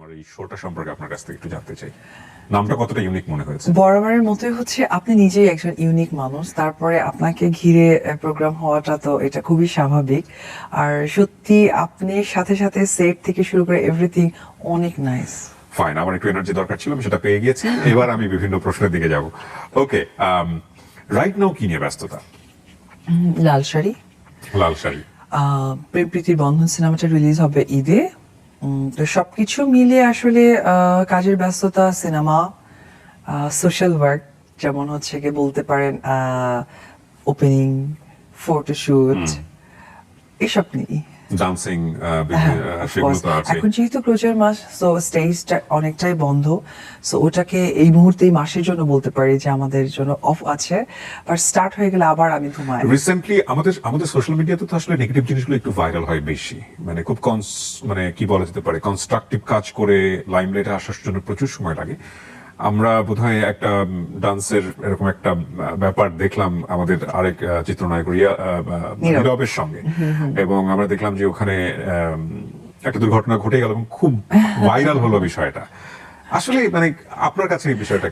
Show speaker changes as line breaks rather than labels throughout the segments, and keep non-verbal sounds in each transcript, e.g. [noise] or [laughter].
আমার এই শোটা সম্পর্কে আপনার কাছ থেকে একটু জানতে চাই। নামটা কতটা ইউনিক মনে হয়েছে?
বরাবরের মতোই হচ্ছে আপনি নিজেই একজন ইউনিক মানুষ তারপরে আপনাকে ঘিরে প্রোগ্রাম হওয়াটা তো এটা খুবই স্বাভাবিক। আর সত্যি আপনি সাথে সাথে সেট থেকে শুরু করে এভরিথিং অনেক নাইস
ফাইন আমার একটু এনার্জি দরকার ছিল আমি সেটা পেয়ে গিয়েছি। এবার আমি বিভিন্ন প্রশ্নের দিকে যাব। ওকে রাইট নাও কি নিয়ে ব্যস্ততা?
লাল শাড়ি।
লাল শাড়ি।
প্রীতির বন্ধন সিনেমাটা রিলিজ হবে ঈদে। তো সবকিছু মিলিয়ে আসলে আহ, কাজের ব্যস্ততা সিনেমা সোশ্যাল ওয়ার্ক যেমন হচ্ছে কি বলতে পারেন ওপেনিং ফটোশুট এসব নিয়ে
ডান্সিং সেগুলো তো আছে
এখন যেহেতু ক্লোজার মাস সো স্টেজটা অনেকটাই বন্ধ সো ওটাকে এই মুহূর্তে এই মাসের জন্য বলতে পারি যে আমাদের জন্য অফ আছে বাট স্টার্ট হয়ে গেলে আবার আমি ঘুমাই।
রিসেন্টলি আমাদের আমাদের সোশ্যাল মিডিয়াতে তো আসলে নেগেটিভ জিনিসগুলো একটু ভাইরাল হয় বেশি। মানে খুব কনস মানে কি বলা যেতে পারে কনস্ট্রাকটিভ কাজ করে লাইমলাইটে আসার জন্য প্রচুর সময় লাগে। আমরা বোধহয় একটা ডান্সের এরকম একটা ব্যাপার দেখলাম আমাদের আরেক চিত্রনায়ক রিয়া নীরবের সঙ্গে। এবং আমরা দেখলাম যে ওখানে একটা দুর্ঘটনা ঘটে গেল এবং খুব [laughs] ভাইরাল হলো বিষয়টা। আসলে মানে আপনার কাছে এই বিষয়টা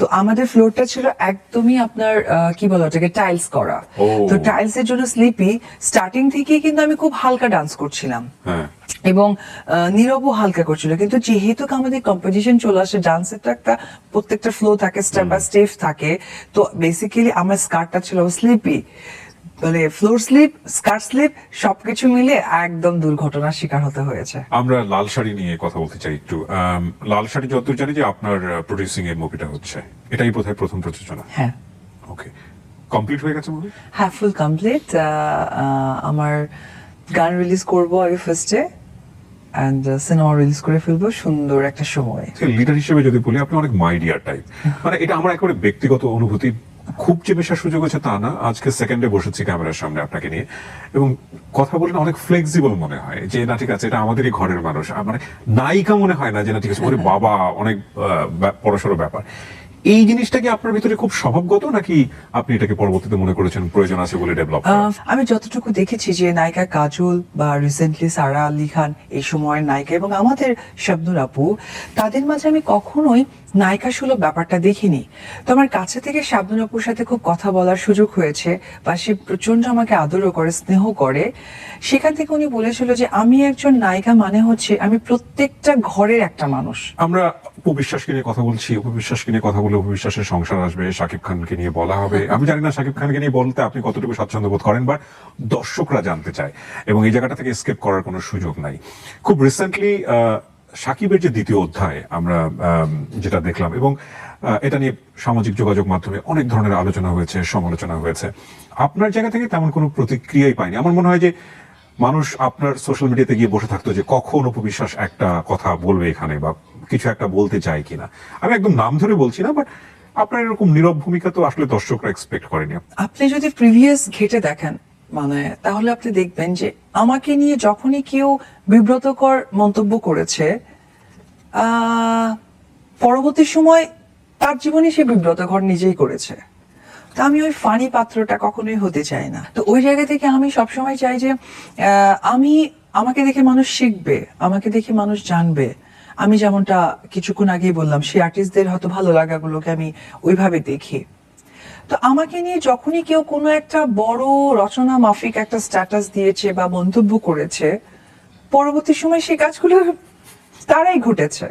তো আমাদের ফ্লোরটা ছিল একদমই আপনার কি বলো ওটাকে টাইলস করা। তো টাইলস এর জন্য স্লিপি স্টার্টিং থেকেই কিন্তু আমি খুব হালকা ডান্স করছিলাম।
হ্যাঁ।
এবং নীরবও হালকা করছিল। কিন্তু যেহেতু আমাদের কম্পিটিশন চলে আসে ডান্সের তো একটা প্রত্যেকটা ফ্লো থাকে স্টেপ বাই স্টেপ থাকে। তো বেসিক্যালি আমার স্কার্টটা ছিল স্লিপি মানে ফ্লোর স্লিপ স্কার্ট স্লিপ সবকিছু মিলে একদম দুর্ঘটনার শিকার হতে হয়েছে।
আমরা লাল শাড়ি নিয়ে কথা বলতে চাই একটু। লাল শাড়ি যতদূর জানি যে আপনার প্রডিউসিং এর মুভিটা হচ্ছে এটাই বোধহয় প্রথম প্রযোজনা?
হ্যাঁ।
ওকে কমপ্লিট হয়ে গেছে মুভি
হ্যাঁ ফুল কমপ্লিট আমার গান রিলিজ করব আগে ফার্স্টে অ্যান্ড সিনেমা রিলিজ করে ফেলব সুন্দর একটা সময়।
লিডার হিসেবে যদি বলি আপনি অনেক মাইডিয়ার টাইপ [laughs] মানে এটা আমার একেবারে ব্যক্তিগত অনুভূতি। খুব যে মেশার সুযোগ আছে তা না আজকে সেকেন্ডে বসেছি ক্যামেরার সামনে আপনাকে নিয়ে। এবং কথা বলে অনেক ফ্লেক্সিবল মনে হয় যে না ঠিক আছে এটা আমাদেরই ঘরের মানুষ। মানে নায়িকা মনে হয় না যে না ঠিক আছে। ওরে বাবা অনেক পড়াশোনা ব্যাপার। এই জিনিসটা কি আপনার ভিতরে খুব স্বভাবগত নাকি আপনি এটাকে পরবর্তীতে মনে করেছেন প্রয়োজন আছে বলে ডেভেলপ
আমি যতটুকু দেখেছি যে নায়িকা কাজল বা রিসেন্টলি সারা আলী খান এই সময়ের নায়িকা এবং আমাদের শব্দুর আপু, তাদের মাঝে আমি কখনোই নায়িকা সুলভ ব্যাপারটা দেখিনি। তো আমার কাছে থেকে শাবনুর আপুর সাথে খুব কথা বলার সুযোগ হয়েছে বা সে প্রচণ্ড আমাকে আদরও করে, স্নেহ করে। সেখান থেকে উনি বলেছিল যে, আমি একজন নায়িকা মানে হচ্ছে আমি প্রত্যেকটা ঘরের একটা মানুষ।
আমরা উপবিশ্বাসকে নিয়ে কথা বলছি, উপবিশ্বাসকে নিয়ে কথা বলে উপবিশ্বাসের সংসার আসবে, শাকিব খানকে নিয়ে বলা হবে। আমি জানি না শাকিব খানকে নিয়ে বলতে আপনি কতটুকু স্বাচ্ছন্দ্য বোধ করেন বা দর্শকরা জানতে চায় এবং এই জায়গাটা থেকে স্কেপ করার কোনো সুযোগ নাই। খুব রিসেন্টলি সাকিবের যে দ্বিতীয় অধ্যায় আমরা যেটা দেখলাম, এবং এটা নিয়ে সামাজিক যোগাযোগ মাধ্যমে অনেক ধরনের আলোচনা হয়েছে, সমালোচনা হয়েছে। আপনার জায়গা থেকে তেমন কোনো প্রতিক্রিয়াই পাইনি। আমার মনে হয় যে মানুষ আপনার সোশ্যাল মিডিয়াতে গিয়ে বসে থাকতো যে কখন উপবিশ্বাস একটা কথা বলবে এখানে বা কিছু একটা বলতে চায় কিনা। আমি একদম নাম ধরে বলছি না বাট আপনার এরকম নীরব ভূমিকা তো আসলে দর্শকরা এক্সপেক্ট করেনি।
আপনি যদি প্রিভিয়াস ঘেটে দেখেন মানে তাহলে আপনি দেখবেন যে আমাকে নিয়ে যখনই কেউ বিব্রতকর মন্তব্য করেছে পরবর্তী সময় তার জীবনে সে বিব্রতকর নিজেই করেছে। তা আমি ওই ফানি পাত্রটা কখনোই হতে চাই না। তো ওই জায়গা থেকে আমি সবসময় চাই যে আমি, আমাকে দেখে মানুষ শিখবে, আমাকে দেখে মানুষ জানবে। আমি যেমনটা কিছুক্ষণ আগেই বললাম, সেই আর্টিস্টদের হয়তো ভালো লাগাগুলোকে আমি ওইভাবে দেখি। তো আমাকে নিয়ে যখনই কেউ কোনো একটা বড় রচনা মাফিক একটা স্ট্যাটাস দিয়েছে বা মন্তব্য করেছে পরবর্তী সময় সেই কাজগুলো তারাই ঘটেছে।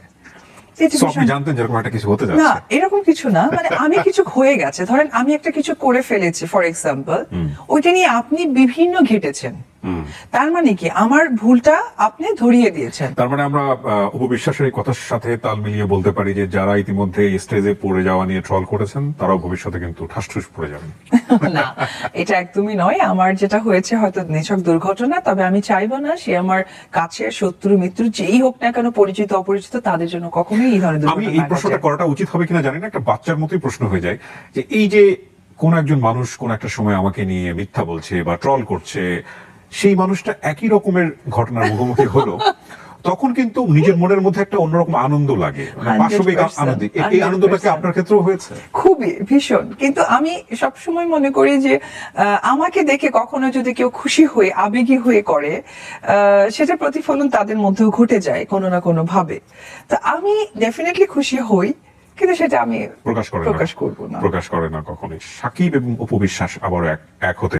না এরকম কিছু না মানে আমি কিছু হয়ে গেছে। ধরেন আমি একটা কিছু করে ফেলেছি ফর এক্সাম্পল ওইটা নিয়ে আপনি বিভিন্ন ঘেটেছেন। তার মানে কি? আমার ভুলটা আপনি ধরিয়ে দিয়েছেন।
তার মানে আমরা উপবিশ্বাসের এই কথার সাথে তাল মিলিয়ে বলতে পারি যে যারা ইতিমধ্যে স্টেজে পড়ে যাওয়া নিয়ে ট্রল করেছেন তারাও ভবিষ্যতে কিন্তু ঠাসঠুস পড়ে যাবেন। [laughs]
না এটা একদমই নয়। আমার যেটা হয়েছে হয়তো নিছক দুর্ঘটনা তবে আমি চাইব না সে আমার কাছের শত্রু মিত্র যেই হোক না কেন পরিচিত অপরিচিত তাদের জন্য কখনোই এই ধরনের
আমি এই প্রশ্নটা করাটা উচিত হবে কিনা জানি না একটা বাচ্চার মতোই প্রশ্ন হয়ে যায় যে এই যে কোন একজন মানুষ কোন একটা সময় আমাকে নিয়ে মিথ্যা বলছে বা ট্রল করছে সেই মানুষটা একই রকমের ঘটনার মুখোমুখি হলো। তখন কিন্তু নিজের মনের মধ্যে একটা অন্যরকম আনন্দ লাগে। মানে
100%
পাশবিক আনন্দ। এই- আনন্দটাকে আপনার ক্ষেত্রেও হয়েছে?
খুবই ভীষণ। কিন্তু আমি সবসময় মনে করি যে আমাকে দেখে কখনো যদি কেউ খুশি হয়ে আবেগী হয়ে করে আহ, সেটা প্রতিফলন তাদের মধ্যেও ঘটে যায় কোনো না কোনো ভাবে তো আমি ডেফিনেটলি খুশি হই কিন্তু সেটা আমি
প্রকাশ করে
প্রকাশ করব না।
প্রকাশ করে না কখনোই। সাকিব এবং উপবিশ্বাস আবার এক এক হতে